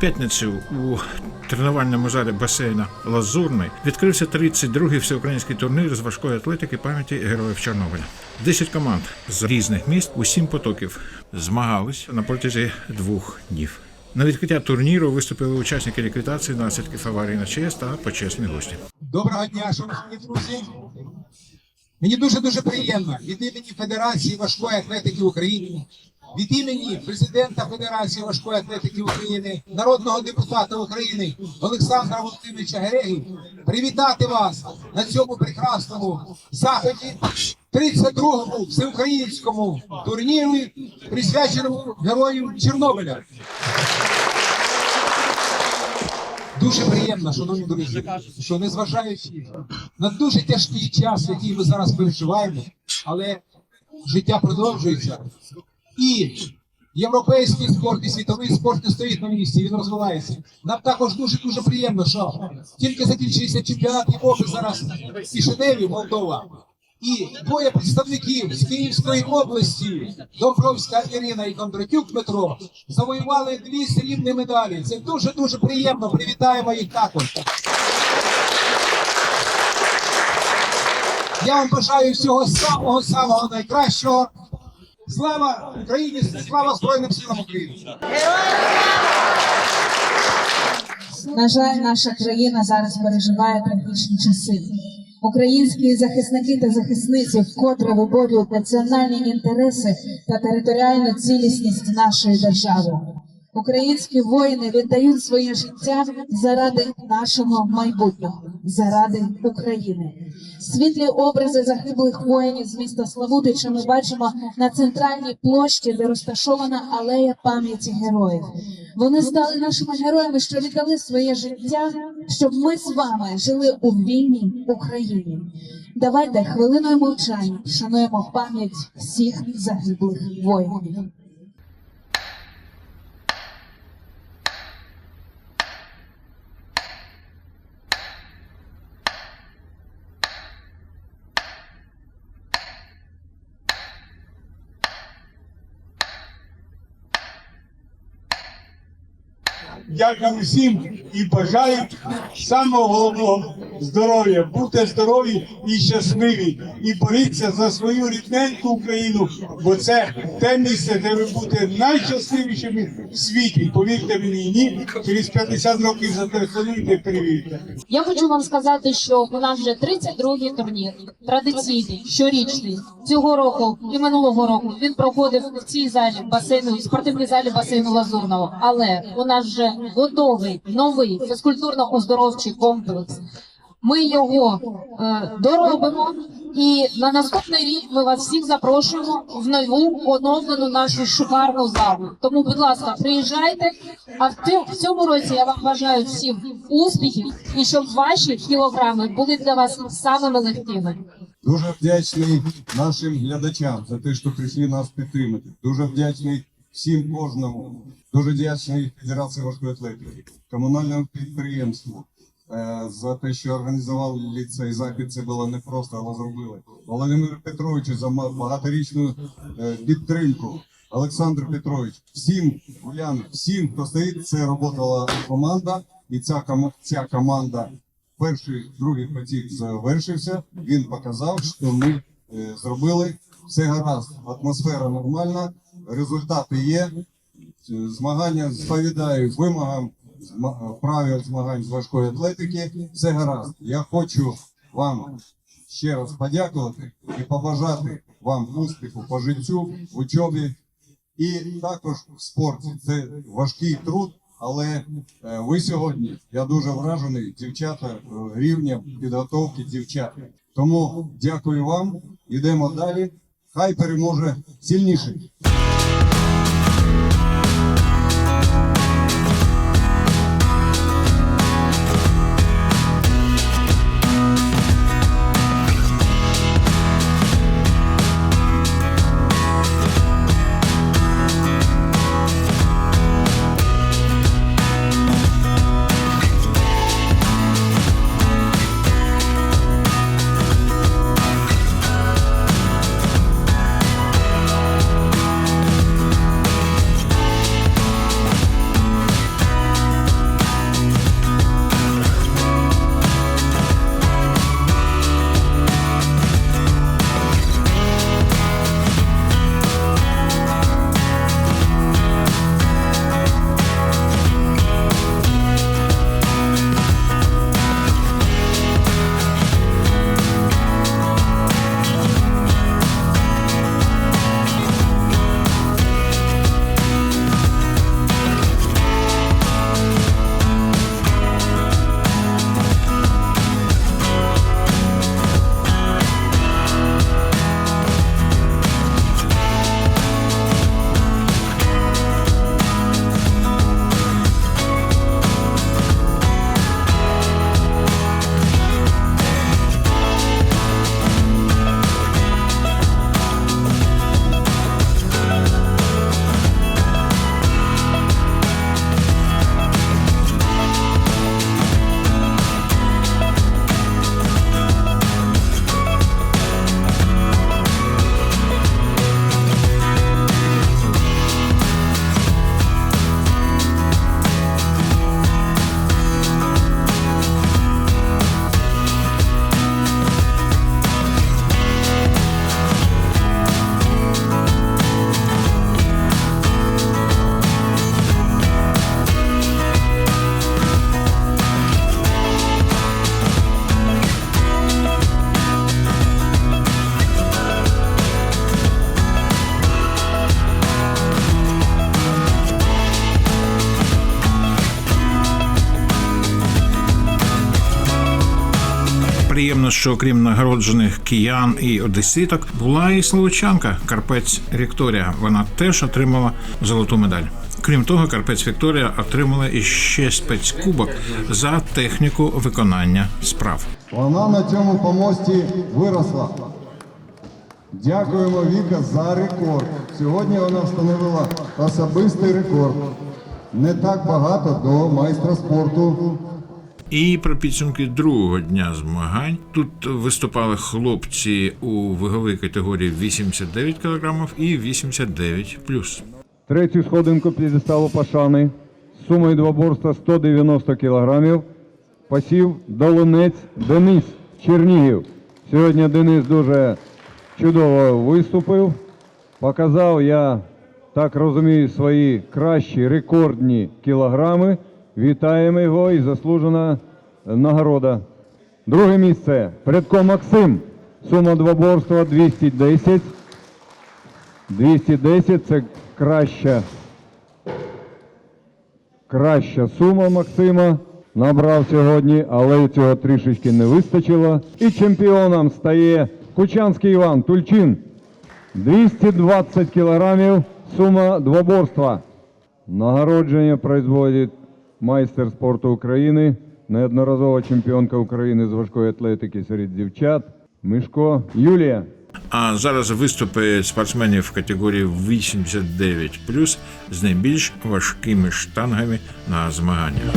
п'ятницю у тренувальному залі басейна Лазурний відкрився 32-й всеукраїнський турнір з важкої атлетики пам'яті героїв Чорнобиля. Десять команд з різних міст у сім потоків змагались на протязі двох днів. На відкриття турніру виступили учасники ліквідації наслідків аварії на ЧАЕС та почесні гості. Доброго дня, шановні друзі. Мені дуже дуже приємно від імені Федерації важкої атлетики України, від імені президента Федерації важкої атлетики України, народного депутата України Олександра Володимировича Гереги привітати вас на цьому прекрасному заході, 32-му всеукраїнському турнірі, присвяченому герою Чорнобиля. Дуже приємно, шановні друзі, що незважаючи на дуже тяжкий час, який ми зараз переживаємо, але життя продовжується. І європейський спорт, і світовий спорт не стоїть на місці, він розвивається. Нам також дуже дуже приємно, що тільки закінчився чемпіонат Європи зараз в Кишиневі, Молдова. І двоє представників з Київської області, Домбровська Ірина і Кондратюк Дмитро, завоювали дві срібні медалі. Це дуже дуже приємно. Привітаємо їх також. Я вам бажаю всього самого самого найкращого. Слава Україні! Слава Збройним силам України! На жаль, наша країна зараз переживає трагічні часи. Українські захисники та захисниці вкотре виборюють національні інтереси та територіальну цілісність нашої держави. Українські воїни віддають своє життя заради нашого майбутнього, заради України. Світлі образи загиблих воїнів з міста Славутича ми бачимо на центральній площі, де розташована алея пам'яті героїв. Вони стали нашими героями, що віддали своє життя, щоб ми з вами жили у вільній Україні. Давайте хвилиною мовчання шануємо пам'ять всіх загиблих воїнів. Дякую всім і бажаю самого головного здоров'я. Будьте здорові і щасливі, і боріться за свою рідненьку Україну, бо це те місце, де ви будете найщасливішими в світі. Повірте мені, ні, через 50 років зателефонуйте, і перевірте. Я хочу вам сказати, що у нас вже 32-й турнір, традиційний, щорічний. Цього року і минулого року він проходив в цій залі басейну, спортивній залі басейну Лазурного. Але у нас вже готовий новий фізкультурно-оздоровчий комплекс. Ми його е, доробимо, і на наступний рік ми вас всіх запрошуємо в нову оновлену нашу шикарну залу. Тому, будь ласка, приїжджайте. А в цьому, році я вам бажаю всім успіхів і щоб ваші кілограми були для вас самими легкими. Дуже вдячний нашим глядачам за те, що прийшли нас підтримати. Дуже вдячний всім кожному. Дуже вдячний Федерації важкої атлетики, комунальному підприємству за те, що організували цей захід. Це було непросто, але зробили. Володимиру Петровичу за багаторічну е, підтримку. Олександр Петрович, всім Улян, всім, хто стоїть, це роботала команда, і ця, ця команда перший, другий потік завершився. Він показав, що ми е, зробили все гаразд. Атмосфера нормальна, результати є. Е, Змагання сповідають вимогам правил змагань з важкої атлетики. Все гаразд. Я хочу вам ще раз подякувати і побажати вам успіху по життю, в учобі і також в спорті. Це важкий труд, але е, ви сьогодні, я дуже вражений, дівчата е, рівня підготовки дівчат. Тому дякую вам. Йдемо далі. Хай переможе сильніший. Що окрім нагороджених киян і одеситок, була і словочанка Карпець Вікторія. Вона теж отримала золоту медаль. Крім того, Карпець Вікторія отримала іще спецкубок за техніку виконання справ. Вона на цьому помості виросла. Дякуємо Віка за рекорд. Сьогодні вона встановила особистий рекорд. Не так багато до майстра спорту. І про підсумки другого дня змагань тут виступали хлопці у ваговій категорії 89 кг і 89 Третю сходинку п'єдесталу Пашани з сумою двоборства 190 кілограмів посів Долинець Денис Чернігів. Сьогодні Денис дуже чудово виступив. Показав, я так розумію, свої кращі рекордні кілограми. Вітаємо його і заслужена нагорода. Друге місце Предко Максим. Сума двоборства 210. 210 це краща, краща сума Максима. Набрав сьогодні, але цього трішечки не вистачило. І чемпіоном стає Кучанський Іван Тульчин. 220 кілограмів сума двоборства. Нагородження производить майстер спорту України, неодноразова чемпіонка України з важкої атлетики серед дівчат Мишко Юлія. А зараз виступи спортсменів категорії 89 з найбільш важкими штангами на змаганнях.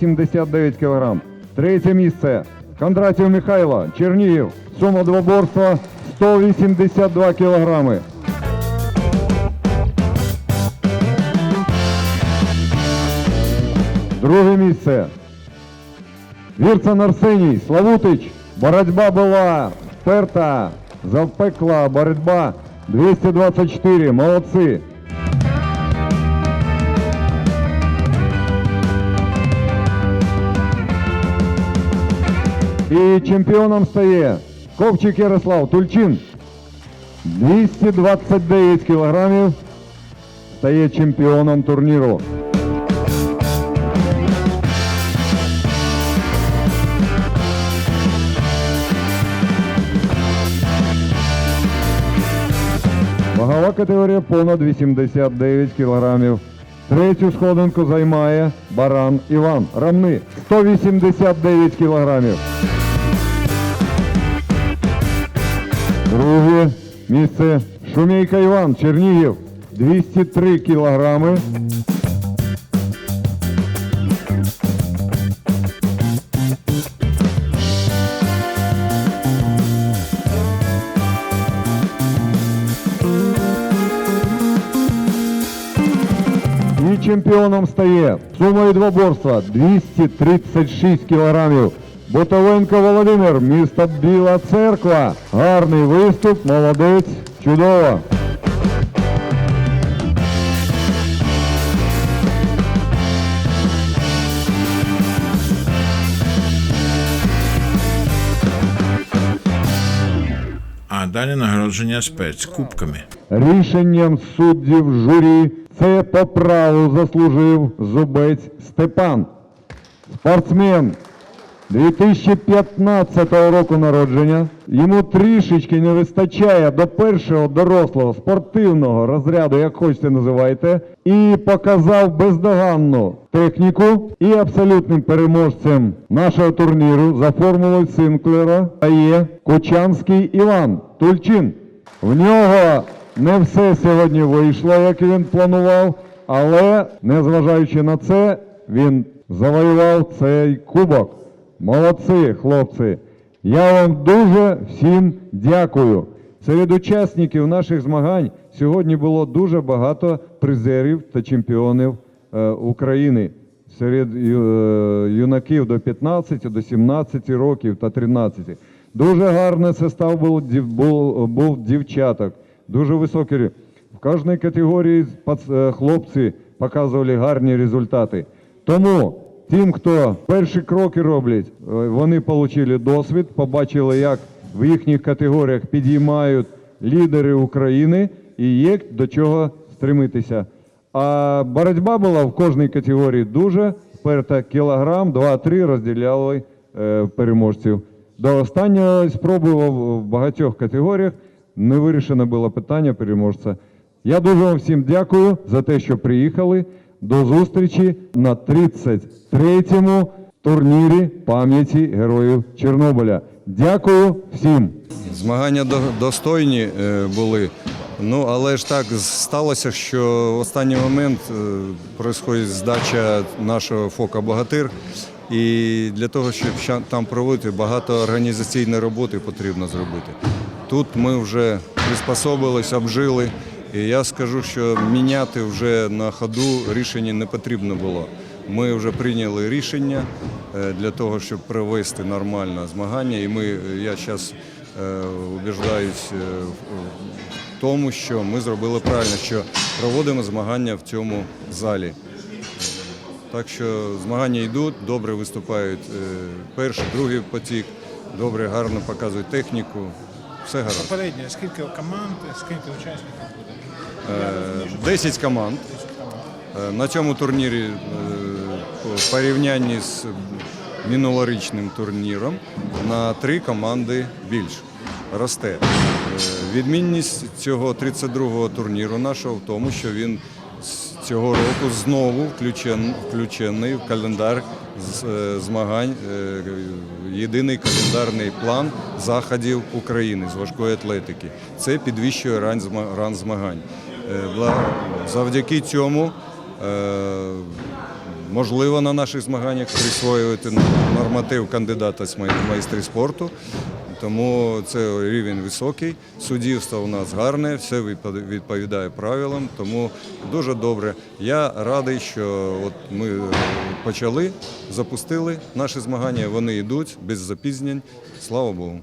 279 кг. Третє місце Кондратів Михайло, Чернігів. Сума двоборства 182 кг. Друге місце. Вірцан Арсеній, Славутич. Боротьба була вперта. Завпекла боротьба 224. Молодці. І чемпіоном стає Ковчик Ярослав Тульчин. 229 кілограмів стає чемпіоном турніру. Вагова категорія понад 89 кілограмів. Третю сходинку займає Баран Іван Рамни 189 кілограмів. Друге місце Шумейка Іван Чернігів 203 кілограми. І чемпіоном стає сумою двоборства 236 кілограмів. Бутовенко Володимир, місто Біла Церква. Гарний виступ, молодець, чудово. А далі нагородження спецкубками. Рішенням суддів журі це по праву заслужив зубець Степан. Спортсмен 2015 року народження. Йому трішечки не вистачає до першого дорослого спортивного розряду, як хочете називайте, і показав бездоганну техніку. І абсолютним переможцем нашого турніру за формулою Синклера є Кучанський Іван Тульчин. В нього не все сьогодні вийшло, як він планував, але незважаючи на це, він завоював цей кубок. Молодці, хлопці. Я вам дуже всім дякую. Серед учасників наших змагань сьогодні було дуже багато призерів та чемпіонів е, України. Серед е, юнаків до 15, до 17 років та 13. Дуже гарний состав був, був, був дівчаток. Дуже високий. В кожній категорії е, хлопці показували гарні результати. Тому тим, хто перші кроки роблять, е, вони отримали досвід, побачили, як в їхніх категоріях підіймають лідери України і є до чого стремитися. А боротьба була в кожній категорії дуже вперта. Кілограм, два-три розділяли е, переможців. До останньої спроби в в багатьох категоріях не вирішено було питання переможця. Я дуже вам всім дякую за те, що приїхали. До зустрічі на 33-му турнірі пам'яті героїв Чорнобиля. Дякую всім. Змагання до- достойні е, були. Ну, але ж так сталося, що в останній момент відбувається здача нашого ФОКа Богатир. І для того, щоб там проводити, багато організаційної роботи потрібно зробити. Тут ми вже приспособились, обжили. І я скажу, що міняти вже на ходу рішення не потрібно було. Ми вже прийняли рішення е, для того, щоб провести нормально змагання. І ми, я зараз убіждаюсь е, в в тому, що ми зробили правильно, що проводимо змагання в цьому залі. Так що змагання йдуть, добре виступають е, перший, другий потік, добре, гарно показують техніку. Все гаразд. Попередньо, скільки команд, скільки учасників буде? Е, 10 команд. Е, На цьому турнірі е, в порівнянні з минулорічним турніром на три команди більше росте. Е, Відмінність цього 32-го турніру нашого в тому, що він цього року знову включений в календар е, змагань, е, єдиний календарний план заходів України з важкої атлетики. Це підвищує ран змагань. Е, Завдяки цьому е, можливо на наших змаганнях присвоювати норматив кандидата з май- майстри спорту. Тому це рівень високий. Суддівство у нас гарне, все відповідає правилам. Тому дуже добре. Я радий, що от ми почали, запустили наші змагання. Вони йдуть без запізнень. Слава Богу.